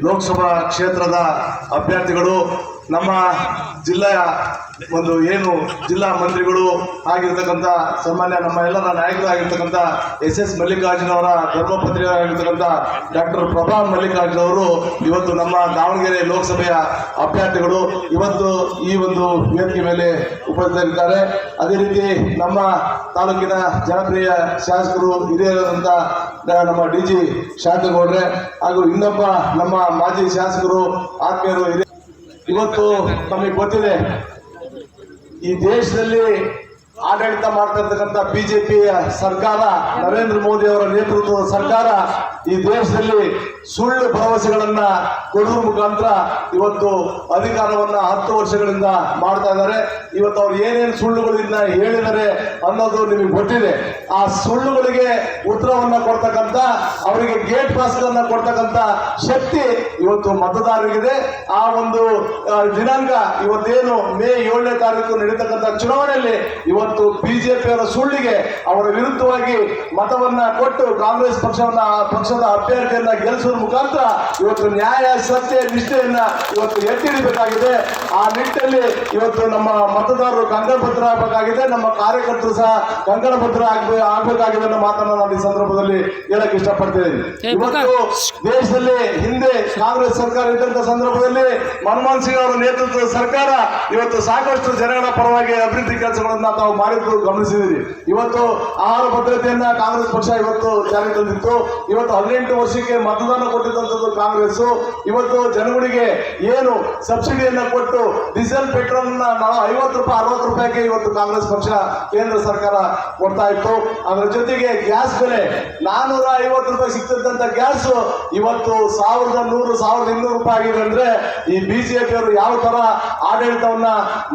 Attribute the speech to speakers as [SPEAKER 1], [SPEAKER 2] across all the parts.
[SPEAKER 1] ಲೋಕಸಭಾ ಕ್ಷೇತ್ರದ ಅಭ್ಯರ್ಥಿಗಳು ನಮ್ಮ ಜಿಲ್ಲೆಯ ಒಂದು ಏನು ಜಿಲ್ಲಾ ಮಂತ್ರಿಗಳು ಆಗಿರ್ತಕ್ಕಂಥ ಸಾಮಾನ್ಯ ನಮ್ಮ ಎಲ್ಲರ ನಾಯಕರು ಆಗಿರ್ತಕ್ಕಂಥ ಎಸ್ ಎಸ್ ಮಲ್ಲಿಕಾರ್ಜುನ ಅವರ ಧರ್ಮಪತ್ನಿ ಆಗಿರ್ತಕ್ಕಂಥ ಡಾಕ್ಟರ್ ಪ್ರಭಾ ಮಲ್ಲಿಕಾರ್ಜುನ ಅವರು ಇವತ್ತು ನಮ್ಮ ದಾವಣಗೆರೆ ಲೋಕಸಭೆಯ ಅಭ್ಯರ್ಥಿಗಳು ಇವತ್ತು ಈ ಒಂದು ವೇದಿಕೆ ಮೇಲೆ ಉಪಸ್ಥಿತರಿದ್ದಾರೆ. ಅದೇ ರೀತಿ ನಮ್ಮ ತಾಲೂಕಿನ ಜನಪ್ರಿಯ ಶಾಸಕರು ಹಿರಿಯರಾದಂಥ ನಮ್ಮ ಡಿ ಜಿ ಶಾಂತಗೌಡ್ರೆ ಹಾಗೂ ಇನ್ನೊಬ್ಬ ನಮ್ಮ ಮಾಜಿ ಶಾಸಕರು, ಆತ್ಮೀಯರು ಇವತ್ತು ತಮಗೆ ಗೊತ್ತಿದೆ ಈ ದೇಶದಲ್ಲಿ ಆಡಳಿತ ಮಾಡ್ತಿರ್ತಕ್ಕಂಥ ಬಿಜೆಪಿಯ ಸರ್ಕಾರ ನರೇಂದ್ರ ಮೋದಿ ಅವರ ನೇತೃತ್ವದ ಸರ್ಕಾರ ಈ ದೇಶದಲ್ಲಿ ಸುಳ್ಳು ಭರವಸೆಗಳನ್ನ ಕೊಡುವ ಮುಖಾಂತರ ಇವತ್ತು ಅಧಿಕಾರವನ್ನ ಹತ್ತು ವರ್ಷಗಳಿಂದ ಮಾಡ್ತಾ ಇದ್ದಾರೆ. ಇವತ್ತು ಅವ್ರು ಏನೇನು ಸುಳ್ಳುಗಳಿಂದ ಹೇಳಿದ್ದಾರೆ ಅನ್ನೋದು ನಿಮಗೆ ಗೊತ್ತಿದೆ. ಆ ಸುಳ್ಳುಗಳಿಗೆ ಉತ್ತರವನ್ನ ಕೊಡ್ತಕ್ಕಂತ ಅವರಿಗೆ ಗೇಟ್ ಪಾಸ್ಗಳನ್ನ ಕೊಡ್ತಕ್ಕಂತ ಶಕ್ತಿ ಇವತ್ತು ಮತದಾರರಿಗಿದೆ. ಆ ಒಂದು ದಿನಾಂಕ ಇವತ್ತೇನು ಮೇ ಏಳನೇ ತಾರೀಕು ನಡೀತಕ್ಕಂಥ ಚುನಾವಣೆಯಲ್ಲಿ ಇವತ್ತು ಬಿಜೆಪಿಯವರ ಸುಳ್ಳಿಗೆ ಅವರ ವಿರುದ್ಧವಾಗಿ ಮತವನ್ನ ಕೊಟ್ಟು ಕಾಂಗ್ರೆಸ್ ಪಕ್ಷವನ್ನ ಪಕ್ಷದ ಅಭ್ಯರ್ಥಿಯನ್ನ ಗೆಲ್ಲಿಸುವ ಮುಖಾಂತರ ಇವತ್ತು ನ್ಯಾಯ ಸತ್ಯ ನಿಷ್ಠೆಯನ್ನ ಇವತ್ತು ಎತ್ತಿ ಹಿಡಿಬೇಕಾಗಿದೆ ಆ ನಿಟ್ಟಿನಲ್ಲಿ ಇವತ್ತು ನಮ್ಮ ಮತದಾರರು ಕಂಕಣಬದ್ಧ ಆಗಬೇಕಾಗಿದೆ. ನಮ್ಮ ಕಾರ್ಯಕರ್ತರು ಸಹ ಕಂಕಣಬದ್ಧ ಆಗ್ಬೇ ಆಗ್ಬೇಕಾಗಿದೆ ಅನ್ನೋ ಮಾತನ್ನ ನಾನು ಈ ಸಂದರ್ಭದಲ್ಲಿ ಹೇಳಕ್ ಇಷ್ಟಪಡ್ತೇನೆ. ಇವತ್ತು ದೇಶದಲ್ಲಿ ಹಿಂದೆ ಕಾಂಗ್ರೆಸ್ ಸರ್ಕಾರ ಇದ್ದಂತ ಸಂದರ್ಭದಲ್ಲಿ ಮನಮೋಹನ್ ಸಿಂಗ್ ಅವರ ನೇತೃತ್ವದ ಸರ್ಕಾರ ಇವತ್ತು ಸಾಕಷ್ಟು ಜನಗಳ ಪರವಾಗಿ ಅಭಿವೃದ್ಧಿ ಕೆಲಸಗಳನ್ನ ತಾವು ಮಾಡಿದ್ದು ಗಮನಿಸಿದಿರಿ ಇವತ್ತು ಆಹಾರ ಭದ್ರತೆಯನ್ನ ಕಾಂಗ್ರೆಸ್ ಪಕ್ಷ ಇವತ್ತು ಜಾರಿ ತಂದಿತ್ತು. ಇವತ್ತು ಹದಿನೆಂಟು ವರ್ಷಕ್ಕೆ ಮತದಾನ ಕೊಟ್ಟಿದ್ದಂಥದ್ದು ಕಾಂಗ್ರೆಸ್ ಇವತ್ತು ಜನಗಳಿಗೆ ಏನು ಸಬ್ಸಿಡಿಯನ್ನ ಕೊಟ್ಟು ಡೀಸೆಲ್ ಪೆಟ್ರೋಲ್ ಐವತ್ತು ರೂಪಾಯಿ, ಅರವತ್ತು ರೂಪಾಯಿಗೆ ಇವತ್ತು ಕಾಂಗ್ರೆಸ್ ಪಕ್ಷ ಕೇಂದ್ರ ಸರ್ಕಾರ ಕೊಡ್ತಾ ಇತ್ತು. ಅದರ ಜೊತೆಗೆ ಗ್ಯಾಸ್ ಬೆಲೆ, ನಾನೂರ ಐವತ್ತು ರೂಪಾಯಿ ಸಿಗ್ತಿದ್ದಂತ ಗ್ಯಾಸ್ ಇವತ್ತು ಸಾವಿರದ ನೂರು, ಸಾವಿರದ ಇನ್ನೂರು ರೂಪಾಯಿ ಆಗಿದೆ ಅಂದ್ರೆ ಈ ಬಿಜೆಪಿ ಅವರು ಯಾವ ತರ ಆಡಳಿತವನ್ನ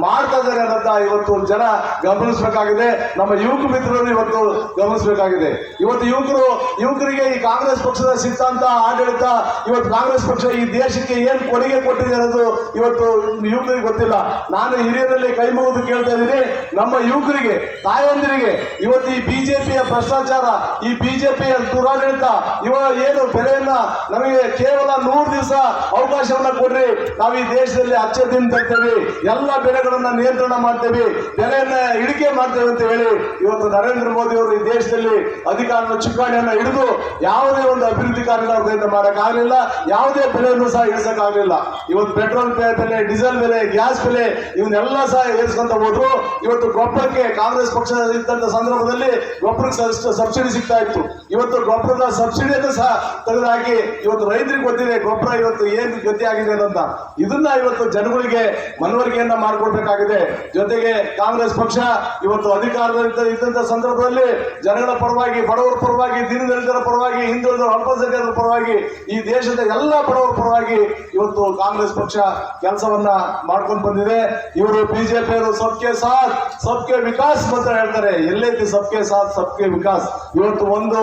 [SPEAKER 1] ಮಾಡ್ತಾ ಇದ್ದಾರೆ ಅನ್ನೋದ ಇವತ್ತು ಜನ ಗಮನಿಸಬೇಕಾಗಿದೆ. ನಮ್ಮ ಯುವಕ ಮಿತ್ರರು ಇವತ್ತು ಗಮನಿಸಬೇಕಾಗಿದೆ. ಇವತ್ತು ಯುವಕರು, ಯುವಕರಿಗೆ ಈ ಕಾಂಗ್ರೆಸ್ ಪಕ್ಷದ ಸಿದ್ಧಾಂತ ಆಡಳಿತ ಇವತ್ತು ಕಾಂಗ್ರೆಸ್ ಪಕ್ಷ ಈ ದೇಶಕ್ಕೆ ಏನ್ ಕೊಡುಗೆ ಕೊಟ್ಟಿದೆ ಅನ್ನೋದು ಇವತ್ತು ಯುವಕರಿಗೆ ಗೊತ್ತಿಲ್ಲ. ನಾನು ಹಿರಿಯರಲ್ಲಿ ಕೈ ಮುಗಿದು ಕೇಳ್ತಾ ಇದ್ದೀನಿ, ನಮ್ಮ ಯುವಕರಿಗೆ, ತಾಯಂದಿರಿಗೆ ಇವತ್ತು ಈ ಬಿಜೆಪಿಯ ಭ್ರಷ್ಟಾಚಾರ, ಈ ಬಿಜೆಪಿಯ ದುರಾಡಳಿತ, ಇವ ಏನು ಬೆಲೆಯನ್ನ ನಮಗೆ ಕೇವಲ ನೂರು ದಿವಸ ಅವಕಾಶವನ್ನ ಕೊಡ್ರಿ. ನಾವು ಈ ದೇಶದಲ್ಲಿ ಅಚ್ಚದಿಂದ ತರ್ತೇವೆ, ಎಲ್ಲ ಬೆಳೆಗಳನ್ನ ನಿಯಂತ್ರಣ ಮಾಡ್ತೇವೆ, ಬೆಲೆಯನ್ನ ಇಳಿಕೆ ಮಾಡ್ತೇವೆ ಅಂತ ಹೇಳಿ ಇವತ್ತು ನರೇಂದ್ರ ಮೋದಿ ಅವರು ಈ ದೇಶದಲ್ಲಿ ಅಧಿಕಾರದ ಚುಕ್ಕಾಣಿಯನ್ನ ಹಿಡಿದು ಯಾವುದೇ ಒಂದು ಅಭಿವೃದ್ಧಿ ಕಾರ್ಯ ಅವರಿಂದ ಮಾಡಕ್ಕಾಗಲಿಲ್ಲ ಯಾವುದೇ ಬೆಲೆಯನ್ನು ಸಹ ಇಳಿಸೋಕ್ಕಾಗಲಿಲ್ಲ ಇವತ್ತು ಪೆಟ್ರೋಲ್ ಬೆಲೆ, ಡೀಸೆಲ್ ಬೆಲೆ, ಗ್ಯಾಸ್ ಬೆಲೆ, ಇವನ್ನೆಲ್ಲ ಸಹ ಏರಿಸ್ಕೊಂತ ಹೋದ್ರು. ಇವತ್ತು ಗೊಬ್ಬರಕ್ಕೆ ಕಾಂಗ್ರೆಸ್ ಪಕ್ಷ ಇದ್ದಂತ ಸಂದರ್ಭದಲ್ಲಿ ಗೊಬ್ಬರಕ್ಕೆ ಸಬ್ಸ್- ಸಬ್ಸಿಡಿ ಸಿಗ್ತಾ ಇತ್ತು. ಇವತ್ತು ಗೊಬ್ಬರದ ಸಬ್ಸಿಡಿಯನ್ನು ಸಹ ತೆಗೆದುಹಾಕಿ ಇವತ್ತು ರೈತರಿಗೆ ಗೊತ್ತಿದೆ ಗೊಬ್ಬರ ಇವತ್ತು ಏನು ಗತಿ ಆಗಿದೆ ಅಂತ. ಇದನ್ನ ಇವತ್ತು ಜನಗಳಿಗೆ ಮನವರಿಕೆಯನ್ನ ಮಾಡಿಕೊಡ್ಬೇಕಾಗಿದೆ. ಜೊತೆಗೆ ಕಾಂಗ್ರೆಸ್ ಪಕ್ಷ ಇವತ್ತು ಅಧಿಕಾರದಲ್ಲಿ ಇದ್ದಂತ ಸಂದರ್ಭದಲ್ಲಿ ಜನಗಳ ಪರವಾಗಿ, ಬಡವರ ಪರವಾಗಿ ದೀನದಲಿತರ ಪರವಾಗಿ ಹಿಂದುಳಿದ ಅಲ್ಪಸಂಖ್ಯಾತರ ಪರವಾಗಿ ಈ ದೇಶದ ಎಲ್ಲ ಬಡವರ ಪರವಾಗಿ ಇವತ್ತು ಕಾಂಗ್ರೆಸ್ ಪಕ್ಷ ಕೆಲಸವನ್ನ ಮಾಡ್ಕೊಂಡು ಬಂದಿದೆ. ಇವರು ಬಿಜೆಪಿಯವರು ಸಬ್ಕೆ ಸಾಥ್, ಸಬ್ಕೆ ವಿಕಾಸ್ ಅಂತ ಹೇಳ್ತಾರೆ. ಎಲ್ಲೈತಿ ಸಬ್ಕೆ ಸಾಥ್, ಸಬ್ಕೆ ವಿಕಾಸ್. ಇವತ್ತು ಒಂದು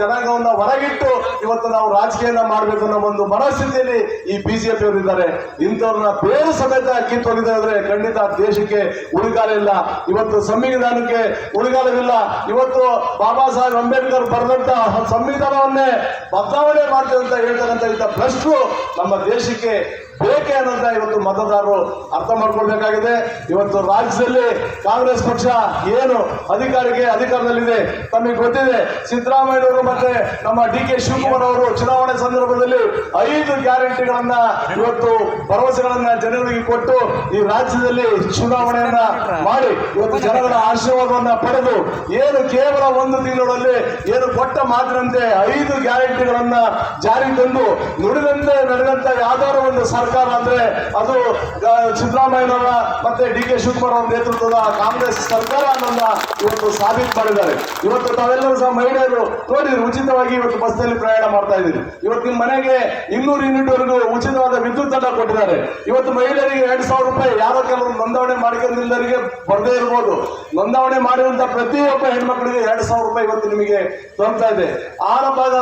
[SPEAKER 1] ಜನಾಂಗವನ್ನ ಹೊರಗಿಟ್ಟು ಇವತ್ತು ನಾವು ರಾಜಕೀಯನ ಅನ್ನೋ ಒಂದು ಮನಸ್ಥಿತಿಯಲ್ಲಿ ಈ ಬಿಜೆಪಿ ಅವರು ಇದ್ದಾರೆ. ಇಂಥವ್ರನ್ನ ಬೇರೆ ಸಮೇತ ಕಿತ್ತೊಗಿದ್ರೆ ಖಂಡಿತ ದೇಶಕ್ಕೆ ಉಳಿಗಾಲಿಲ್ಲ ಇವತ್ತು ಸಂವಿಧಾನಕ್ಕೆ ಉಳಿಗಾಲವಿಲ್ಲ. ಇವತ್ತು ಬಾಬಾ ಸಾಹೇಬ್ ಅಂಬೇಡ್ಕರ್ ಬರೆದಂತ ಸಂವಿಧಾನವನ್ನೇ ಬದಲಾವಣೆ ಮಾಡ್ತೇವೆ ಅಂತ ಹೇಳ್ತಕ್ಕಂಥ ಇಂಥ ಭ್ರಷ್ಟರು ನಮ್ಮ ದೇಶಕ್ಕೆ ಬೇಕೆ ಅನ್ನೋದ ಇವತ್ತು ಮತದಾರರು ಅರ್ಥ ಮಾಡ್ಕೊಳ್ಬೇಕಾಗಿದೆ. ಇವತ್ತು ರಾಜ್ಯದಲ್ಲಿ ಕಾಂಗ್ರೆಸ್ ಪಕ್ಷ ಏನು ಅಧಿಕಾರಿಗೆ ಅಧಿಕಾರದಲ್ಲಿದೆ ತಮಗೆ ಗೊತ್ತಿದೆ. ಸಿದ್ದರಾಮಯ್ಯವರು ಮತ್ತೆ ನಮ್ಮ ಡಿ ಕೆ ಶಿವಕುಮಾರ್ ಅವರು ಚುನಾವಣೆ ಸಂದರ್ಭದಲ್ಲಿ ಐದು ಗ್ಯಾರಂಟಿಗಳನ್ನ ಇವತ್ತು ಭರವಸೆಗಳನ್ನ ಜನಗಳಿಗೆ ಕೊಟ್ಟು ಈ ರಾಜ್ಯದಲ್ಲಿ ಚುನಾವಣೆಯನ್ನ ಮಾಡಿ ಇವತ್ತು ಜನಗಳ ಆಶೀರ್ವಾದವನ್ನ ಪಡೆದು ಏನು ಕೇವಲ ಒಂದು ತಿಂಗಳಲ್ಲಿ ಏನು ಕೊಟ್ಟ ಮಾತಿನಂತೆ ಐದು ಗ್ಯಾರಂಟಿಗಳನ್ನ ಜಾರಿ ತಂದು ನುಡಿದಂತೆ ನಡೆದಂತ ಯಾವ್ದಾದ್ರು ಒಂದು ಸರ್ಕಾರ ಅಂದ್ರೆ ಅದು ಸಿದ್ದರಾಮಯ್ಯನವರ ಮತ್ತೆ ಡಿ ಕೆ ಶಿವಕುಮಾರ್ ಅವರ ನೇತೃತ್ವದ ಕಾಂಗ್ರೆಸ್ ಸರ್ಕಾರ ಅನ್ನೋದನ್ನ ಇವತ್ತು ಸಾಬೀತು ಮಾಡಿದ್ದಾರೆ. ಇವತ್ತು ತಾವೆಲ್ಲರೂ ಸಹ ಮಹಿಳೆಯರು ನೋಡಿದ್ರಿ ಉಚಿತವಾಗಿ ಇವತ್ತು ಬಸ್ನಲ್ಲಿ ಪ್ರಯಾಣ ಮಾಡ್ತಾ ಇದ್ದೀರಿ. ಇವತ್ತು ನಿಮ್ಮ ಮನೆಗೆ ಇನ್ನೂರು ಯೂನಿಟ್ ವರೆಗೂ ಉಚಿತವಾದ ವಿದ್ಯುತ್ ಅನ್ನ ಕೊಟ್ಟಿದ್ದಾರೆ. ಇವತ್ತು ಮಹಿಳೆಯರಿಗೆ ಎರಡ್ ಸಾವಿರ ರೂಪಾಯಿ, ಯಾರೋ ಕೆಲವರು ನೋಂದಣಿ ಮಾಡಿಕೊಂಡಿಲ್ಲರಿಗೆ ಬರದೇ ಇರ್ಬೋದು. ನೋಂದಣಿ ಮಾಡಿರುವಂತ ಪ್ರತಿಯೊಬ್ಬ ಹೆಣ್ಮಕ್ಳಿಗೆ ಎರಡ್ ಸಾವಿರ ರೂಪಾಯಿ ಇವತ್ತು ನಿಮಗೆ ದೊರಕ್ತಾ ಇದೆ. ಆಹಾರ ಭಾಗ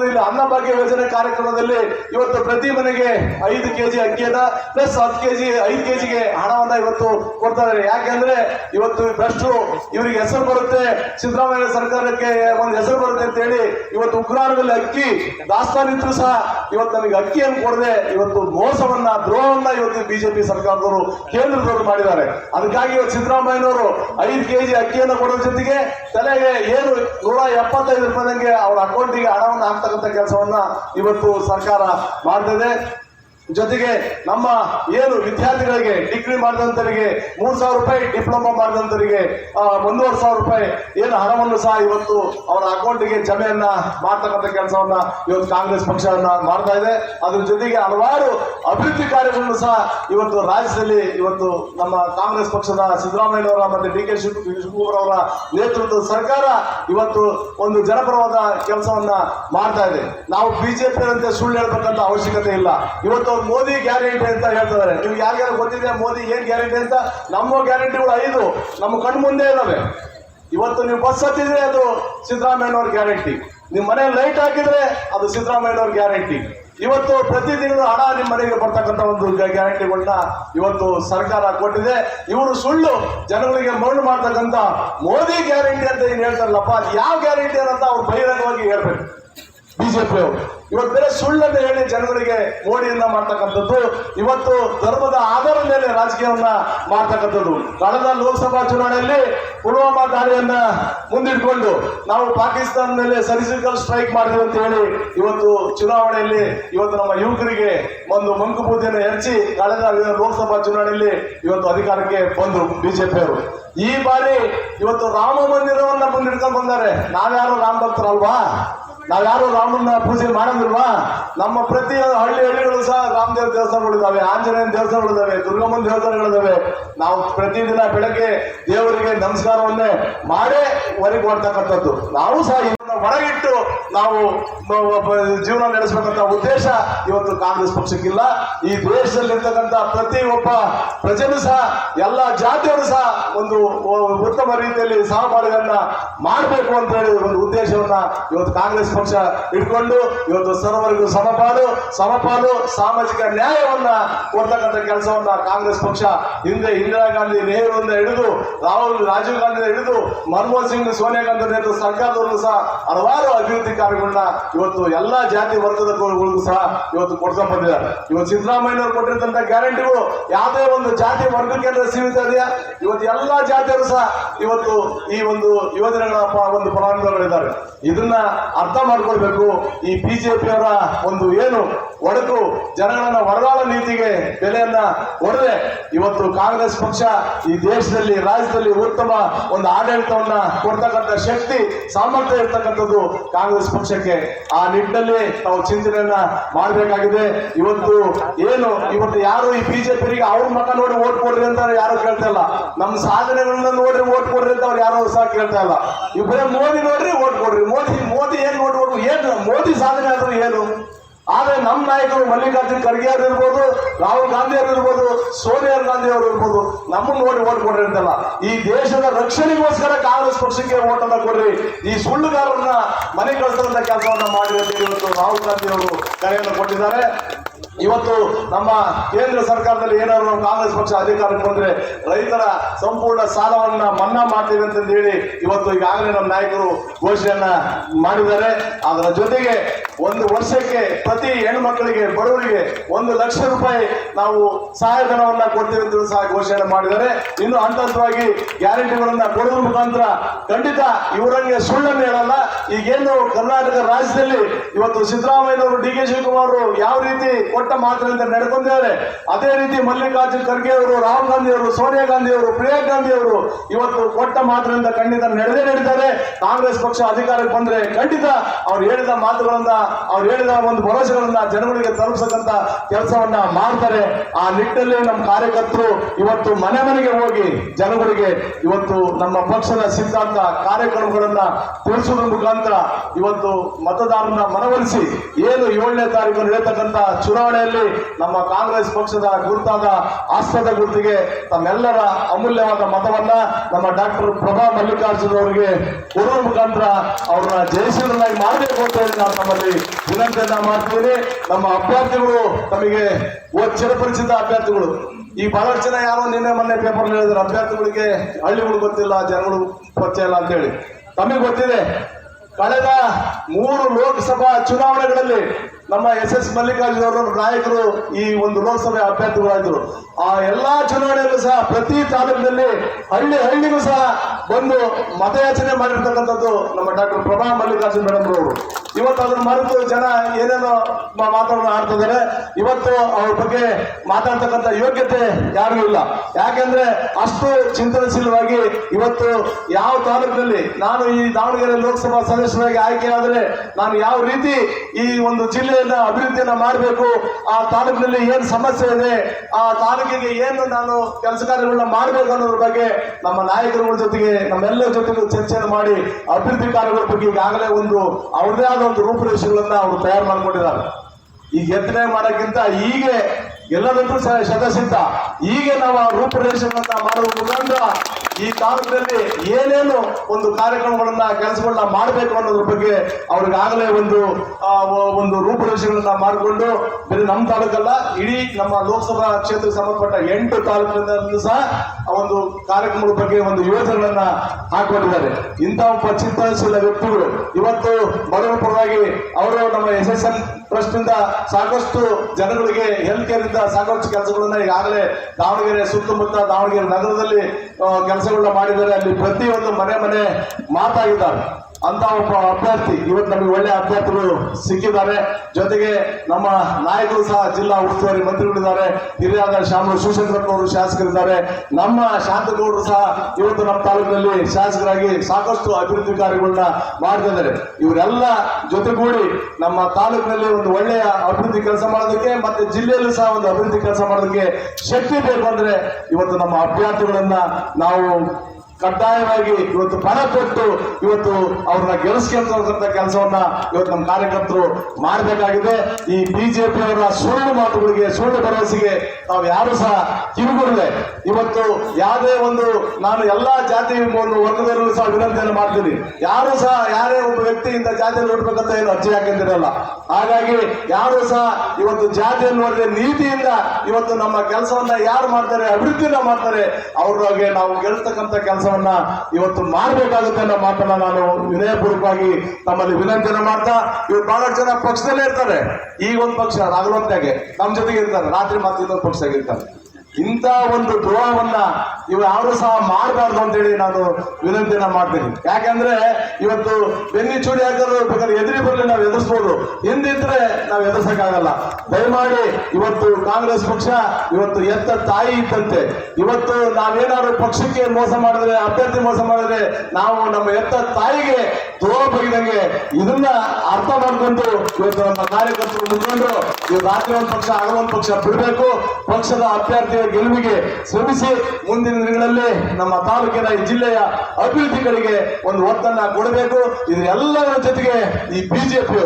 [SPEAKER 1] ಇಲ್ಲಿ, ಅನ್ನಭಾಗ್ಯ ಯೋಜನೆ ಕಾರ್ಯಕ್ರಮದಲ್ಲಿ ಇವತ್ತು ಪ್ರತಿ ಮನೆಗೆ ಐದು ಐದು ಕೆಜಿ ಅಕ್ಕಿಯನ್ನ ಪ್ಲಸ್ ಹತ್ತು ಕೆಜಿ, ಐದು ಕೆಜಿಗೆ ಹಣವನ್ನ ಇವತ್ತು ಕೊಡ್ತಾ ಇದ್ದಾರೆ. ಯಾಕೆಂದ್ರೆ ಇವತ್ತು ಭ್ರಷ್ಟರು ಇವರಿಗೆ ಹೆಸರು ಬರುತ್ತೆ. ಸಿದ್ದರಾಮಯ್ಯ ಸರ್ಕಾರಕ್ಕೆ ಒಂದು ಹೆಸರು ಬರುತ್ತೆ ಅಂತ ಹೇಳಿ ಇವತ್ತು ಉಗ್ರಾಣದಲ್ಲಿ ಅಕ್ಕಿ ದಾಸ್ತಾನಿದ್ರು ಸಹ ಇವತ್ತು ನಮಗೆ ಅಕ್ಕಿಯನ್ನು ಕೊಡದೆ ಇವತ್ತು ಮೋಸವನ್ನ, ದ್ರೋಹವನ್ನ ಇವತ್ತು ಬಿಜೆಪಿ ಸರ್ಕಾರದವರು ಕೇಂದ್ರದವರು ಮಾಡಿದ್ದಾರೆ. ಅದಕ್ಕಾಗಿ ಇವತ್ತು ಸಿದ್ದರಾಮಯ್ಯನವರು ಐದು ಕೆಜಿ ಅಕ್ಕಿಯನ್ನು ಕೊಡೋದ್ರ ಜೊತೆಗೆ ತಲೆಗೆ ಏನು ನೂರ ಎಪ್ಪತ್ತೈದು ರೂಪಾಯಿದಂಗೆ ಅವರ ಅಕೌಂಟಿಗೆ ಹಣವನ್ನು ಹಾಕ್ತಕ್ಕಂಥ ಕೆಲಸವನ್ನ ಇವತ್ತು ಸರ್ಕಾರ ಮಾಡ್ತಿದೆ ಜೊತೆಗೆ ನಮ್ಮ ಏನು ವಿದ್ಯಾರ್ಥಿಗಳಿಗೆ ಡಿಗ್ರಿ ಮಾಡಿದಂತರಿಗೆ ಮೂರು ಸಾವಿರ ರೂಪಾಯಿ, ಡಿಪ್ಲೊಮಾ ಮಾಡಿದಂತರಿಗೆ ಒಂದೂವರೆ ಸಾವಿರ ರೂಪಾಯಿ ಏನು ಹಣವನ್ನು ಸಹ ಇವತ್ತು ಅವರ ಅಕೌಂಟಿಗೆ ಜಮೆಯನ್ನ ಮಾಡ್ತಕ್ಕಂಥ ಕೆಲಸವನ್ನ ಇವತ್ತು ಕಾಂಗ್ರೆಸ್ ಪಕ್ಷವನ್ನ ಮಾಡ್ತಾ ಇದೆ. ಅದ್ರ ಜೊತೆಗೆ ಹಲವಾರು ಅಭಿವೃದ್ಧಿ ಕಾರ್ಯಗಳನ್ನು ಸಹ ಇವತ್ತು ರಾಜ್ಯದಲ್ಲಿ ಇವತ್ತು ನಮ್ಮ ಕಾಂಗ್ರೆಸ್ ಪಕ್ಷದ ಸಿದ್ದರಾಮಯ್ಯನವರ ಮತ್ತೆ ಡಿ ಕೆ ಶಿವಕುಮಾರ್ ಅವರ ನೇತೃತ್ವದ ಸರ್ಕಾರ ಇವತ್ತು ಒಂದು ಜನಪರವಾದ ಕೆಲಸವನ್ನ ಮಾಡ್ತಾ ಇದೆ. ನಾವು ಬಿಜೆಪಿ ಸುಳ್ಳು ಹೇಳ್ಬೇಕಂತ ಅವಶ್ಯಕತೆ ಇಲ್ಲ. ಇವತ್ತು ಅವ್ರು ಮೋದಿ ಗ್ಯಾರಂಟಿ ಅಂತ ಹೇಳ್ತಿದ್ದಾರೆ. ನೀವು ಯಾರ್ಯಾರು ಗೊತ್ತಿದೆ? ಮೋದಿ ಏನ್ ಗ್ಯಾರಂಟಿ ಅಂತ? ನಮ್ಮ ಗ್ಯಾರಂಟಿಗಳು ಐದು. ನಮ್ಮ ಕಣ್ಣು ಮುಂದೆ ಇದಾವೆ. ಇವತ್ತು ನೀವು ಬಸ್ ಹತ್ತಿದ್ರೆ ಅದು ಸಿದ್ದರಾಮಯ್ಯನವ್ರ ಗ್ಯಾರಂಟಿ. ನಿಮ್ಮ ಮನೆ ಲೈಟ್ ಹಾಕಿದ್ರೆ ಅದು ಸಿದ್ದರಾಮಯ್ಯನವ್ರ ಗ್ಯಾರಂಟಿ. ಇವತ್ತು ಪ್ರತಿ ತಿಂಗಳು ಹಣ ನಿಮ್ಮ ಮನೆಗೆ ಬರ್ತಕ್ಕಂಥ ಒಂದು ಗ್ಯಾರಂಟಿಗಳನ್ನ ಇವತ್ತು ಸರ್ಕಾರ ಕೊಟ್ಟಿದೆ. ಇವರು ಸುಳ್ಳು. ಜನಗಳಿಗೆ ಮರಳು ಮಾಡ್ತಕ್ಕಂಥ ಮೋದಿ ಗ್ಯಾರಂಟಿ ಅಂತ ಏನು ಹೇಳ್ತಾರಲ್ಲಪ್ಪ? ಯಾವ ಗ್ಯಾರಂಟಿ ಅಂತ ಅವ್ರು ಬಹಿರಂಗವಾಗಿ ಹೇಳ್ಬೇಕು. ಬಿಜೆಪಿ ಅವರು ಇವತ್ತು ಬೇರೆ ಸುಳ್ಳನ್ನು ಹೇಳಿ ಜನಗಳಿಗೆ ಮೋಡಿಯನ್ನ ಮಾಡ್ತಕ್ಕಂಥದ್ದು, ಇವತ್ತು ಧರ್ಮದ ಆಧಾರದ ಮೇಲೆ ರಾಜಕೀಯವನ್ನ ಮಾಡ್ತಕ್ಕಂಥದ್ದು. ಕಳೆದ ಲೋಕಸಭಾ ಚುನಾವಣೆಯಲ್ಲಿ ಪುಲ್ವಾಮಾ ದಾಳಿಯನ್ನ ಮುಂದಿಟ್ಕೊಂಡು ನಾವು ಪಾಕಿಸ್ತಾನ ಮೇಲೆ ಸರ್ಜಿಕಲ್ ಸ್ಟ್ರೈಕ್ ಮಾಡಿದ್ವಿ ಅಂತ ಹೇಳಿ ಇವತ್ತು ಚುನಾವಣೆಯಲ್ಲಿ ಇವತ್ತು ನಮ್ಮ ಯುವಕರಿಗೆ ಒಂದು ಮಂಕುಬೂದಿಯನ್ನು ಹೆಚ್ಚಿ ಕಳೆದ ಲೋಕಸಭಾ ಚುನಾವಣೆಯಲ್ಲಿ ಇವತ್ತು ಅಧಿಕಾರಕ್ಕೆ ಬಂದ್ರು ಬಿಜೆಪಿಯವರು. ಈ ಬಾರಿ ಇವತ್ತು ರಾಮ ಮಂದಿರವನ್ನ ಬಂದಿಡ್ಕೊಂಡು ಬಂದಾರೆ. ನಾವ್ಯಾರು ರಾಮ ಭಕ್ತರಲ್ವಾ? ನಾವ್ಯಾರು ರಾಮನ ಪೂಜೆ ಮಾಡೋದಿಲ್ವಾ ನಮ್ಮ ಪ್ರತಿ ಹಳ್ಳಿ ಹಳ್ಳಿಗಳು ಸಹ ರಾಮದೇವ ದೇವಸ್ಥಾನಗಳಿದ್ದಾವೆ, ಆಂಜನೇಯನ ದೇವಸ್ಥಾನಗಳಿದ್ದಾವೆ, ದುರ್ಗಮ್ಮನ ದೇವಸ್ಥಾನಗಳಿದ್ದಾವೆ. ನಾವು ಪ್ರತಿದಿನ ಬೆಳಗ್ಗೆ ದೇವರಿಗೆ ನಮಸ್ಕಾರವನ್ನೇ ಮಾಡೇ ಹೊರಗೆ ಮಾಡ್ತಕ್ಕಂಥದ್ದು ನಾವು ಸಹ ಹೊರಗಿಟ್ಟು ನಾವು ಜೀವನ ನಡೆಸಬೇಕಂತ ಉದ್ದೇಶ ಇವತ್ತು ಕಾಂಗ್ರೆಸ್ ಪಕ್ಷಕ್ಕಿಲ್ಲ. ಈ ದೇಶದಲ್ಲಿ ಇರ್ತಕ್ಕಂಥ ಪ್ರತಿ ಒಬ್ಬ ಪ್ರಜೆನೂ ಸಹ, ಎಲ್ಲ ಜಾತಿಯವರು ಸಹ ಒಂದು ಉತ್ತಮ ರೀತಿಯಲ್ಲಿ ಸಹಬಾಳ್ವೆಯನ್ನ ಮಾಡಬೇಕು ಅಂತ ಹೇಳಿ ಒಂದು ಉದ್ದೇಶವನ್ನ ಇವತ್ತು ಕಾಂಗ್ರೆಸ್ ಪಕ್ಷ ಇಟ್ಕೊಂಡು ಇವತ್ತು ಸರ್ವರಿಗೂ ಸಮಪಾಲು ಸಮಪಾಲು ಸಾಮಾಜಿಕ ನ್ಯಾಯವನ್ನ ಕೊಡ್ತಕ್ಕಂಥ ಕೆಲಸವನ್ನ ಕಾಂಗ್ರೆಸ್ ಪಕ್ಷ ಹಿಂದೆ ಇಂದಿರಾ ಗಾಂಧಿ ನೆಹರುವಿಂದ ಹಿಡಿದು, ರಾಹುಲ್, ರಾಜೀವ್ ಗಾಂಧಿ ಹಿಡಿದು, ಮನಮೋಹನ್ ಸಿಂಗ್, ಸೋನಿಯಾ ಗಾಂಧಿ ಸರ್ಕಾರದವರು ಸಹ ಹಲವಾರು ಅಭಿವೃದ್ಧಿ ಕಾರ್ಯಗಳನ್ನ ಇವತ್ತು ಎಲ್ಲಾ ಜಾತಿ ವರ್ಗದಗಳಿಗೂ ಸಹ ಇವತ್ತು ಕೊಡ್ತಾ ಬಂದಿದ್ದಾರೆ. ಇವತ್ತು ಸಿದ್ದರಾಮಯ್ಯನವರು ಕೊಟ್ಟಿರ್ತಂತ ಗ್ಯಾರಂಟಿಗಳು ಯಾವುದೇ ಒಂದು ಜಾತಿ ವರ್ಗಕ್ಕೆ ಸೀಮಿತ ಇದೆಯಾ? ಇವತ್ತು ಎಲ್ಲಾ ಜಾತಿಯರು ಸಹ ಇವತ್ತು ಈ ಒಂದು ಯೋಜನೆಗಳ ಒಂದು ಫಲಾನುಭವಿಗಳಿದ್ದಾರೆ. ಇದನ್ನ ಅರ್ಥ ಮಾಡ್ಕೊಳ್ಬೇಕು. ಈ ಬಿಜೆಪಿಯವರ ಒಂದು ಏನು ಒಡಕು ಜನಗಳನ್ನ ಒಡದಾಳ ನೀತಿಗೆ ಬೆಲೆಯನ್ನ ಹೊಡೆದ್ರೆ ಇವತ್ತು ಕಾಂಗ್ರೆಸ್ ಪಕ್ಷ ಈ ದೇಶದಲ್ಲಿ, ರಾಜ್ಯದಲ್ಲಿ ಉತ್ತಮ ಒಂದು ಆಡಳಿತವನ್ನ ಕೊಡ್ತಕ್ಕಂಥ ಶಕ್ತಿ, ಸಾಮರ್ಥ್ಯ ಇರ್ತಕ್ಕಂಥದ್ದು ಕಾಂಗ್ರೆಸ್ ಪಕ್ಷಕ್ಕೆ. ಆ ನಿಟ್ಟಿನಲ್ಲಿ ನಾವು ಚಿಂತನೆಯನ್ನ ಮಾಡಬೇಕಾಗಿದೆ. ಇವತ್ತು ಏನು, ಇವತ್ತು ಯಾರು ಈ ಬಿಜೆಪಿಗೆ ಅವ್ರ ಮಕ ನೋಡಿ ಓಟ್ ಕೊಡ್ರಿ ಅಂತ ಯಾರು ಕೇಳ್ತಾ ಇಲ್ಲ. ನಮ್ಮ ಸಾಧನೆಗಳನ್ನ ನೋಡ್ರಿ ಓಟ್ ಕೊಡ್ರಿ ಅಂತ ಅವ್ರು ಯಾರು ಸಹ ಕೇಳ್ತಾ ಇಲ್ಲ. ಇಬ್ಬರೇ ಮೋದಿ ನೋಡ್ರಿ ಓಟ್ ಕೊಡ್ರಿ. ಮೋದಿ ಮೋದಿ ಏನ್ ನೋಡ್ಬೋದು? ಏನು ಮೋದಿ ಸಾಧನೆ ಆದ್ರೂ ಏನು? ಆದ್ರೆ ನಮ್ಮ ನಾಯಕರು ಮಲ್ಲಿಕಾರ್ಜುನ್ ಖರ್ಗೆ ಅವರು ಇರ್ಬೋದು, ರಾಹುಲ್ ಗಾಂಧಿ ಅವರು ಇರ್ಬೋದು, ಸೋನಿಯಾ ಗಾಂಧಿ ಅವರು ಇರ್ಬೋದು, ನಮ್ಮನ್ನ ನೋಡಿ ಓಟ್ ಕೊಡ್ರಿ ಅಂತಲ್ಲ. ಈ ದೇಶದ ರಕ್ಷಣೆಗೋಸ್ಕರ ಕಾಂಗ್ರೆಸ್ ಪಕ್ಷಕ್ಕೆ ಅಂತ ಕೊಡ್ರಿ. ಈ ಸುಳ್ಳುಗಾರರನ್ನ ಮನೆ ಕಳಿಸದಂತ ಕೆಲಸವನ್ನ ಮಾಡಿ ಅಂತ ಇವತ್ತು ರಾಹುಲ್ ಗಾಂಧಿ ಅವರು ಕರೆಯನ್ನು ಕೊಟ್ಟಿದ್ದಾರೆ. ಇವತ್ತು ನಮ್ಮ ಕೇಂದ್ರ ಸರ್ಕಾರದಲ್ಲಿ ಏನಾದ್ರು ನಾವು ಕಾಂಗ್ರೆಸ್ ಪಕ್ಷ ಅಧಿಕಾರಕ್ಕೆ ಬಂದ್ರೆ ರೈತರ ಸಂಪೂರ್ಣ ಸಾಲವನ್ನ ಮನ್ನಾ ಮಾಡ್ತೀವಿ ಅಂತ ಹೇಳಿ ಇವತ್ತು ಈಗಾಗಲೇ ನಮ್ಮ ನಾಯಕರು ಘೋಷಣೆಯನ್ನ ಮಾಡಿದ್ದಾರೆ. ಅದರ ಜೊತೆಗೆ ಒಂದು ವರ್ಷಕ್ಕೆ ಪ್ರತಿ ಹೆಣ್ಣು ಮಕ್ಕಳಿಗೆ ಬಡವರಿಗೆ ಒಂದು ಲಕ್ಷ ರೂಪಾಯಿ ನಾವು ಸಹಾಯಧನವನ್ನ ಕೊಡ್ತೀವಿ ಅಂತ ಸಹ ಘೋಷಣೆ ಮಾಡಿದ್ದಾರೆ. ಇನ್ನು ಹಂತ ಹಂತವಾಗಿ ಗ್ಯಾರಂಟಿಗಳನ್ನ ಕೊಡುವ ಮುಖಾಂತರ ಖಂಡಿತ ಇವರಂಗೆ ಸುಳ್ಳನ್ನು ಹೇಳಲ್ಲ. ಈಗೇನು ಕರ್ನಾಟಕ ರಾಜ್ಯದಲ್ಲಿ ಇವತ್ತು ಸಿದ್ದರಾಮಯ್ಯನವರು, ಡಿ ಕೆ ಶಿವಕುಮಾರ್ ಯಾವ ರೀತಿ ಕೊಟ್ಟ ಮಾತಿನಿಂದ ನಡ್ಕೊಂಡಿದ್ದಾರೆ ಅದೇ ರೀತಿ ಮಲ್ಲಿಕಾರ್ಜುನ್ ಖರ್ಗೆ ಅವರು, ರಾಹುಲ್ ಗಾಂಧಿ ಅವರು, ಸೋನಿಯಾ ಗಾಂಧಿ ಅವರು, ಪ್ರಿಯಾಂಕಾ ಗಾಂಧಿ ಅವರು ಇವತ್ತು ಕೊಟ್ಟ ಮಾತಿನಿಂದ ಖಂಡಿತ ನಡೆದೇ ನಡೀತಾರೆ ಕಾಂಗ್ರೆಸ್ ಪಕ್ಷ ಅಧಿಕಾರಕ್ಕೆ ಬಂದ್ರೆ ಖಂಡಿತ ಅವ್ರು ಹೇಳಿದ ಮಾತುಗಳನ್ನ, ಅವ್ರು ಹೇಳಿದ ಒಂದು ಭರವಸೆಗಳನ್ನ ಜನಗಳಿಗೆ ತಲುಪಿಸತಕ್ಕಂತ ಕೆಲಸವನ್ನ ಮಾಡ್ತಾರೆ. ಆ ನಿಟ್ಟಿನಲ್ಲಿ ನಮ್ಮ ಕಾರ್ಯಕರ್ತರು ಇವತ್ತು ಮನೆ ಮನೆಗೆ ಹೋಗಿ ಜನಗಳಿಗೆ ಇವತ್ತು ನಮ್ಮ ಪಕ್ಷದ ಸಿದ್ಧಾಂತ, ಕಾರ್ಯಕ್ರಮಗಳನ್ನ ತಿಳಿಸುವುದರ ಮುಖಾಂತರ ಇವತ್ತು ಮತದಾರನ ಮನವೊಲಿಸಿ ಏನು ಏಳನೇ ತಾರೀಕು ನಡೆಯತಕ್ಕಂತ ಚುನಾವಣೆಯಲ್ಲಿ ನಮ್ಮ ಕಾಂಗ್ರೆಸ್ ಪಕ್ಷದ ಗುರುತಾದ ಆಸ್ಪದ ಗುರುತಿಗೆ ತಮ್ಮೆಲ್ಲರ ಅಮೂಲ್ಯವಾದ ಮತವನ್ನ ನಮ್ಮ ಡಾಕ್ಟರ್ ಪ್ರಭಾ ಮಲ್ಲಿಕಾರ್ಜುನ್ ಅವರಿಗೆ ಕೊಡುವ ಮುಖಾಂತರ ಅವ್ರನ್ನ ಜಯಶೀಲನಾಗಿ ಮಾಡಬೇಕು ಅಂತ ಹೇಳಿ ನಾನು ನಮ್ಮಲ್ಲಿ ವಿನಂತಿಯನ್ನ ಮಾಡ್ತೀನಿ. ನಮ್ಮ ಅಭ್ಯರ್ಥಿಗಳು ತಮಗೆ ಓ- ಚಿರಪರಿಚಿತ ಅಭ್ಯರ್ಥಿಗಳು. ಈ ಬಹಳಷ್ಟು ಜನ ಯಾರೋ ನಿನ್ನೆ ಮೊನ್ನೆ ಪೇಪರ್ ಹೇಳಿದ್ರು, ಅಭ್ಯರ್ಥಿಗಳಿಗೆ ಹಳ್ಳಿಗಳು ಗೊತ್ತಿಲ್ಲ, ಜನಗಳು ಪರಿಚಯ ಇಲ್ಲ ಅಂತ ಹೇಳಿ. ತಮಗೆ ಗೊತ್ತಿದೆ, ಕಳೆದ ಮೂರು ಲೋಕಸಭಾ ಚುನಾವಣೆಗಳಲ್ಲಿ ನಮ್ಮ ಎಸ್ ಎಸ್ ಮಲ್ಲಿಕಾರ್ಜುನ ಅವರ ನಾಯಕರು ಈ ಒಂದು ಲೋಕಸಭೆ ಅಭ್ಯರ್ಥಿಗಳಾಗಿದ್ರು ಆ ಎಲ್ಲಾ ಚುನಾವಣೆಯಲ್ಲೂ ಸಹ ಪ್ರತಿ ತಾಲೂಕಿನಲ್ಲಿ ಹಳ್ಳಿ ಹಳ್ಳಿಗೂ ಸಹ ಬಂದು ಮತಯಾಚನೆ ಮಾಡಿರ್ತಕ್ಕಂಥದ್ದು ನಮ್ಮ ಡಾಕ್ಟರ್ ಪ್ರಭಾ ಮಲ್ಲಿಕಾರ್ಜುನ ಮೇಡಮ್ ಅವರು. ಇವತ್ತು ಅದನ್ನು ಮರೆತು ಜನ ಏನೇನೋ ಮಾತನ್ನು ಆಡ್ತಿದ್ದಾರೆ ಇವತ್ತು ಅವ್ರ ಬಗ್ಗೆ ಮಾತಾಡ್ತಕ್ಕಂಥ ಯೋಗ್ಯತೆ ಯಾರಿಗೂ ಇಲ್ಲ. ಯಾಕೆಂದ್ರೆ ಅಷ್ಟು ಚಿಂತನಶೀಲವಾಗಿ ಇವತ್ತು ಯಾವ ತಾಲೂಕಿನಲ್ಲಿ ನಾನು ಈ ದಾವಣಗೆರೆ ಲೋಕಸಭಾ ಸದಸ್ಯರಾಗಿ ಆಯ್ಕೆ ಆದರೆ ನಾನು ಯಾವ ರೀತಿ ಈ ಒಂದು ಜಿಲ್ಲೆಯನ್ನ ಅಭಿವೃದ್ಧಿಯನ್ನ ಮಾಡಬೇಕು. ಆ ತಾಲೂಕಿನಲ್ಲಿ ಏನ್ ಸಮಸ್ಯೆ ಇದೆ, ಆ ತಾಲೂಕಿಗೆ ಏನು ನಾನು ಕೆಲಸ ಕಾರ್ಯಗಳನ್ನ ಮಾಡಬೇಕು ಅನ್ನೋದ್ರ ಬಗ್ಗೆ ನಮ್ಮ ನಾಯಕರುಗಳ ಜೊತೆಗೆ, ನಮ್ಮೆಲ್ಲರ ಜೊತೆಗೂ ಚರ್ಚೆಯನ್ನು ಮಾಡಿ ಅಭಿವೃದ್ಧಿ ಕಾರ್ಯಗಳ ಬಗ್ಗೆ ಈಗಾಗಲೇ ಒಂದು ಅವ್ರದೇ ಆದ ಒಂದು ರೂಪುರೇಷೆಗಳನ್ನ ಅವರು ತಯಾರು ಮಾಡ್ಕೊಂಡಿದ್ದಾರೆ. ಈಗ ಎತ್ತನೆ ಮಾಡೋಕ್ಕಿಂತ ಹೀಗೆ ಎಲ್ಲದಕ್ಕೂ ಸದಸ್ಯ ಹೀಗೆ ನಾವು ಆ ರೂಪುರೇಷೆಗಳನ್ನ ಮಾಡುವ ಮುಖಾಂತರ ಈ ತಾಲೂಕಿನಲ್ಲಿ ಏನೇನು ಒಂದು ಕಾರ್ಯಕ್ರಮಗಳನ್ನ ಕೆಲಸಗಳನ್ನ ಮಾಡಬೇಕು ಅನ್ನೋದ್ರ ಬಗ್ಗೆ ಅವ್ರಿಗಾಗಲೇ ಒಂದು ಒಂದು ರೂಪುರೇಷೆಗಳನ್ನ ಮಾಡಿಕೊಂಡು ಬರೀ ನಮ್ಮ ತಾಲೂಕಲ್ಲ, ಇಡೀ ನಮ್ಮ ಲೋಕಸಭಾ ಕ್ಷೇತ್ರಕ್ಕೆ ಸಂಬಂಧಪಟ್ಟ ಎಂಟು ತಾಲೂಕಿನಲ್ಲೂ ಸಹ ಒಂದು ಕಾರ್ಯಕ್ರಮದ ಬಗ್ಗೆ ಒಂದು ಯೋಜನೆಗಳನ್ನ ಹಾಕೊಂಡಿದ್ದಾರೆ. ಇಂಥ ಒಬ್ಬ ಚಿಂತನಶೀಲ ವ್ಯಕ್ತಿಗಳು ಇವತ್ತು ಮೊದಲ ಪರವಾಗಿ ಅವರು ನಮ್ಮ ಎಸ್ ಎಸ್ ಟ್ರಸ್ಟ್ ಇಂದ ಸಾಕಷ್ಟು ಜನಗಳಿಗೆ ಹೆಲ್ತ್ ಕೇರ್ ಇಂದ ಸಾಕಷ್ಟು ಕೆಲಸಗಳನ್ನ ಈಗಾಗಲೇ ದಾವಣಗೆರೆ ಸುತ್ತಮುತ್ತ ದಾವಣಗೆರೆ ನಗರದಲ್ಲಿ ಕೆಲಸಗಳನ್ನ ಮಾಡಿದ್ದಾರೆ. ಅಲ್ಲಿ ಪ್ರತಿಯೊಂದು ಮನೆ ಮನೆ ಮಾತಾಗಿದ್ದಾರೆ. ಅಂತ ಒಬ್ಬ ಅಭ್ಯರ್ಥಿ, ಇವತ್ತು ನಮಗೆ ಒಳ್ಳೆ ಅಭ್ಯರ್ಥಿಗಳು ಸಿಕ್ಕಿದ್ದಾರೆ. ಜೊತೆಗೆ ನಮ್ಮ ನಾಯಕರು ಸಹ ಜಿಲ್ಲಾ ಉಸ್ತುವಾರಿ ಮಂತ್ರಿಗಳಿದ್ದಾರೆ. ಹಿರಿಯಾದ ಶಾಮರು ಶಿವಶಂಕರಪ್ಪನವರು ಶಾಸಕರಿದ್ದಾರೆ. ನಮ್ಮ ಶಾಂತಗೌಡರು ಸಹ ಇವತ್ತು ನಮ್ಮ ತಾಲೂಕಿನಲ್ಲಿ ಶಾಸಕರಾಗಿ ಸಾಕಷ್ಟು ಅಭಿವೃದ್ಧಿ ಕಾರ್ಯಗಳನ್ನ ಮಾಡ್ತಿದ್ದಾರೆ. ಇವರೆಲ್ಲ ಜೊತೆಗೂಡಿ ನಮ್ಮ ತಾಲೂಕಿನಲ್ಲಿ ಒಂದು ಒಳ್ಳೆಯ ಅಭಿವೃದ್ಧಿ ಕೆಲಸ ಮಾಡೋದಕ್ಕೆ ಮತ್ತೆ ಜಿಲ್ಲೆಯಲ್ಲೂ ಸಹ ಒಂದು ಅಭಿವೃದ್ಧಿ ಕೆಲಸ ಮಾಡೋದಕ್ಕೆ ಶಕ್ತಿ ಬೇಕು ಅಂದ್ರೆ ಇವತ್ತು ನಮ್ಮ ಅಭ್ಯರ್ಥಿಗಳನ್ನ ನಾವು ಕಡ್ಡಾಯವಾಗಿ ಇವತ್ತು ಪಣ ಕೊಟ್ಟು ಇವತ್ತು ಅವ್ರನ್ನ ಗೆಲ್ಲಿಸ್ಕೊಂತ ಕೆಲಸವನ್ನ ಇವತ್ತು ನಮ್ಮ ಕಾರ್ಯಕರ್ತರು ಮಾಡಬೇಕಾಗಿದೆ. ಈ ಬಿಜೆಪಿ ಅವರ ಸುಳ್ಳು ಮಾತುಗಳಿಗೆ, ಸುಳ್ಳು ಭರವಸೆಗೆ ನಾವು ಯಾರು ಸಹ ಕಿವಿಗೊಡದೆ. ಇವತ್ತು ಯಾವುದೇ ಒಂದು ನಾನು ಎಲ್ಲಾ ಜಾತಿ ಒಂದು ವರ್ಗದಲ್ಲೂ ಸಹ ವಿನಂತಿಯನ್ನು ಮಾಡ್ತೀನಿ. ಯಾರು ಸಹ ಯಾರೇ ಒಬ್ಬ ವ್ಯಕ್ತಿಯಿಂದ ಜಾತಿಯಲ್ಲಿ ನೋಡ್ಬೇಕಂತ ಏನು ಅರ್ಜಿ ಹಾಕಿದಿರಲ್ಲ ಹಾಗಾಗಿ ಯಾರು ಸಹ ಇವತ್ತು ಜಾತಿಯನ್ನು ನೋಡಿದ್ರೆ ನೀತಿಯಿಂದ ಇವತ್ತು ನಮ್ಮ ಕೆಲಸವನ್ನ ಯಾರು ಮಾಡ್ತಾರೆ ಅಭಿವೃದ್ಧಿಯನ್ನ ಮಾಡ್ತಾರೆ ಅವ್ರಿಗೆ ನಾವು ಗೆಲ್ತಕ್ಕಂಥ ಕೆಲಸವನ್ನ ಇವತ್ತು ಮಾಡಬೇಕಾಗುತ್ತೆ ಅನ್ನೋ ಮಾತನ್ನ ನಾನು ವಿನಯಪೂರ್ವಕವಾಗಿ ತಮ್ಮಲ್ಲಿ ವಿನಂತಿಯನ್ನು ಮಾಡ್ತಾ, ಇವ್ರು ಬಹಳಷ್ಟು ಜನ ಪಕ್ಷದಲ್ಲೇ ಇರ್ತಾರೆ. ಈಗ ಒಂದು ಪಕ್ಷ ರಾಘವಂತಾಗೆ ನಮ್ಮ ಜೊತೆಗೆ ಇರ್ತಾರೆ. ರಾತ್ರಿ ಮಾತ್ರ ಇನ್ನೊಂದು ಪಕ್ಷ ಇರ್ತಾರೆ ಇಂಥ ಒಂದು ದ್ರೋಹವನ್ನ ಇವು ಯಾರು ಸಹ ಮಾಡಬಾರ್ದು ಅಂತೇಳಿ ನಾನು ವಿನಂತಿಯನ್ನ ಮಾಡ್ತೀನಿ. ಯಾಕಂದ್ರೆ ಇವತ್ತು ಬೆನ್ನಿ ಚೂಡಿ ಹಾಕಿದ್ರು ಬೇಕಾದ್ರೆ ಎದುರಿ ಬರಲಿ ನಾವು ಎದುರಿಸ್ಬೋದು. ಹಿಂದಿದ್ರೆ ನಾವು ಎದುರಿಸಕ್ಕಾಗಲ್ಲ. ದಯಮಾಡಿ ಇವತ್ತು ಕಾಂಗ್ರೆಸ್ ಪಕ್ಷ ಇವತ್ತು ಎತ್ತ ತಾಯಿ ಇದ್ದಂತೆ. ಇವತ್ತು ನಾವೇನಾದ್ರು ಪಕ್ಷಕ್ಕೆ ಮೋಸ ಮಾಡಿದ್ರೆ, ಅಭ್ಯರ್ಥಿ ಮೋಸ ಮಾಡಿದ್ರೆ ನಾವು ನಮ್ಮ ಎತ್ತ ತಾಯಿಗೆ ದ್ರೋಹ ಬಗೆದಂಗೆ ಇದನ್ನ ಅರ್ಥ ಮಾಡ್ಕೊಂಡು ಇವತ್ತು ನಮ್ಮ ಕಾರ್ಯಕರ್ತರು ಮುಖಂಡರು ಇವತ್ತು ರಾತ್ರಿ ಒಂದು ಪಕ್ಷ ಆಗಲೊಂದು ಪಕ್ಷ ಬಿಡಬೇಕು. ಪಕ್ಷದ ಗೆಲುವಿಗೆ ಶ್ರಮಿಸಿ ಮುಂದಿನ ದಿನಗಳಲ್ಲಿ ನಮ್ಮ ತಾಲೂಕಿನ ಈ ಜಿಲ್ಲೆಯ ಅಭಿವೃದ್ಧಿಗಳಿಗೆ ಒಂದು ಒತ್ತನ್ನ ಕೊಡಬೇಕು. ಇದೆಲ್ಲರ ಜೊತೆಗೆ ಈ ಬಿಜೆಪಿ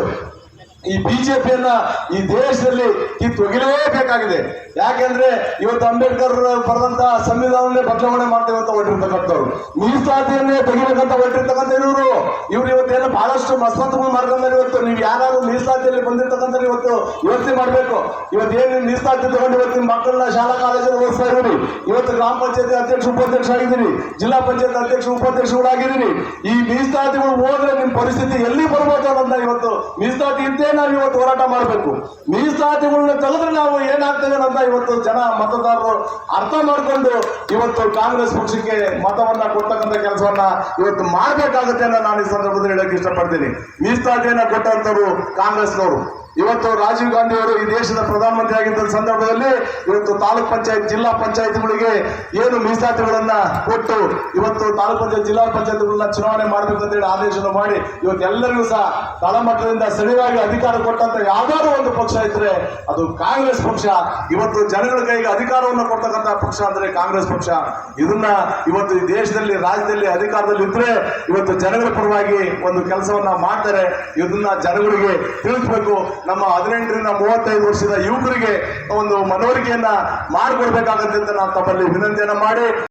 [SPEAKER 1] ಈ ಬಿಜೆಪಿಯನ್ನ ಈ ದೇಶದಲ್ಲಿ ಕಿತ್ತೊಗಿಲೇಬೇಕಾಗಿದೆ ಯಾಕೆಂದ್ರೆ ಇವತ್ತು ಅಂಬೇಡ್ಕರ್ ಬರೆದಂತ ಸಂವಿಧಾನವನ್ನೇ ಬದಲಾವಣೆ ಮಾಡ್ತೇವೆ ಅಂತ ಹೊರಟಿರ್ತಕ್ಕಂಥವ್ರು. ಮೀಸಲಾತಿಯನ್ನೇ ತೆಗಿಬೇಕಂತ ಹೊರಟಿರ್ತಕ್ಕಂಥ ಇವರು ಇವ್ರು ಇವತ್ತೇನು ಬಹಳಷ್ಟು ಮಸ್ತತ್ವಗಳು ಮಾರ್ಗದಲ್ಲಿ ಇವತ್ತು ನೀವು ಯಾರಾದ್ರೂ ಮೀಸಲಾತಿಯಲ್ಲಿ ಬಂದಿರ್ತಕ್ಕಂಥ ಇವತ್ತು ಯೋಚನೆ ಮಾಡಬೇಕು. ಇವತ್ತೇನು ಮೀಸಲಾತಿ ತಗೊಂಡು ಇವತ್ತು ನಿಮ್ಮ ಮಕ್ಕಳನ್ನ ಶಾಲಾ ಕಾಲೇಜಲ್ಲಿ ಓದಿಸ್ತಾ ಇದ್ದೀರಿ ಇವತ್ತು ಗ್ರಾಮ ಪಂಚಾಯತಿ ಅಧ್ಯಕ್ಷ, ಉಪಾಧ್ಯಕ್ಷ ಆಗಿದ್ದೀರಿ ಜಿಲ್ಲಾ ಪಂಚಾಯತ್ ಅಧ್ಯಕ್ಷ ಉಪಾಧ್ಯಕ್ಷಗಳಾಗಿದ್ದೀರಿ ಈ ಮೀಸಲಾತಿಗಳು ಹೋದ್ರೆ ನಿಮ್ಮ ಪರಿಸ್ಥಿತಿ ಎಲ್ಲಿ ಬರ್ಬೋದು ಇದ್ದೇ ನಾವು ಇವತ್ತು ಹೋರಾಟ ಮಾಡಬೇಕು. ಮೀಸಲಾತಿಗಳನ್ನ ತೆಗೆದ್ರೆ ನಾವು ಏನಾಗ್ತೇವೆ ಅಂತ ಇವತ್ತು ಜನ ಮತದಾರರು ಅರ್ಥ ಮಾಡ್ಕೊಂಡು ಇವತ್ತು ಕಾಂಗ್ರೆಸ್ ಪಕ್ಷಕ್ಕೆ ಮತವನ್ನ ಕೊಡ್ತಕ್ಕಂಥ ಕೆಲಸವನ್ನ ಇವತ್ತು ಮಾಡಬೇಕಾಗುತ್ತೆ ಅಂತ ನಾನು ಈ ಸಂದರ್ಭದಲ್ಲಿ ಹೇಳಕ್ ಇಷ್ಟಪಡ್ತೀನಿ. ಮೀಸಲಾತಿಯನ್ನ ಕೊಟ್ಟಂತವರು ಕಾಂಗ್ರೆಸ್ನವರು. ಇವತ್ತು ರಾಜೀವ್ ಗಾಂಧಿ ಅವರು ಈ ದೇಶದ ಪ್ರಧಾನಮಂತ್ರಿ ಆಗಿದ್ದ ಸಂದರ್ಭದಲ್ಲಿ ಇವತ್ತು ತಾಲೂಕ್ ಪಂಚಾಯತ್, ಜಿಲ್ಲಾ ಪಂಚಾಯತ್ಗಳಿಗೆ ಏನು ಮೀಸಲಾತಿಗಳನ್ನ ಕೊಟ್ಟು ಇವತ್ತು ತಾಲೂಕ್ ಪಂಚಾಯತ್, ಜಿಲ್ಲಾ ಪಂಚಾಯತ್ಗಳನ್ನ ಚುನಾವಣೆ ಮಾಡಬೇಕಂತ ಹೇಳಿ ಆದೇಶವನ್ನು ಮಾಡಿ ಇವತ್ತೆಲ್ಲರಿಗೂ ಸಹ ತಳಮಟ್ಟದಿಂದ ಸರಿಯಾಗಿ ಅಧಿಕಾರ ಕೊಟ್ಟಂತ ಯಾವ್ದಾದ್ರು ಒಂದು ಪಕ್ಷ ಇದ್ರೆ ಅದು ಕಾಂಗ್ರೆಸ್ ಪಕ್ಷ. ಇವತ್ತು ಜನಗಳ ಕೈಗೆ ಅಧಿಕಾರವನ್ನು ಕೊಡ್ತಕ್ಕಂಥ ಪಕ್ಷ ಅಂದ್ರೆ ಕಾಂಗ್ರೆಸ್ ಪಕ್ಷ. ಇದನ್ನ ಇವತ್ತು ಈ ದೇಶದಲ್ಲಿ, ರಾಜ್ಯದಲ್ಲಿ ಅಧಿಕಾರದಲ್ಲಿ ಇದ್ರೆ ಇವತ್ತು ಜನಗಳ ಪರವಾಗಿ ಒಂದು ಕೆಲಸವನ್ನ ಮಾಡ್ತಾರೆ. ಇದನ್ನ ಜನಗಳಿಗೆ ತಿಳಿಸ್ಬೇಕು. ನಮ್ಮ ಹದಿನೆಂಟರಿಂದ ಮೂವತ್ತೈದು ವರ್ಷದ ಯುವಕರಿಗೆ ಒಂದು ಮನವರಿಕೆಯನ್ನ ಮಾಡಿಕೊಡ್ಬೇಕಾಗತ್ತೆ ಅಂತ ನಾವು ತಮ್ಮಲ್ಲಿ ವಿನಂತಿಯನ್ನ ಮಾಡಿ.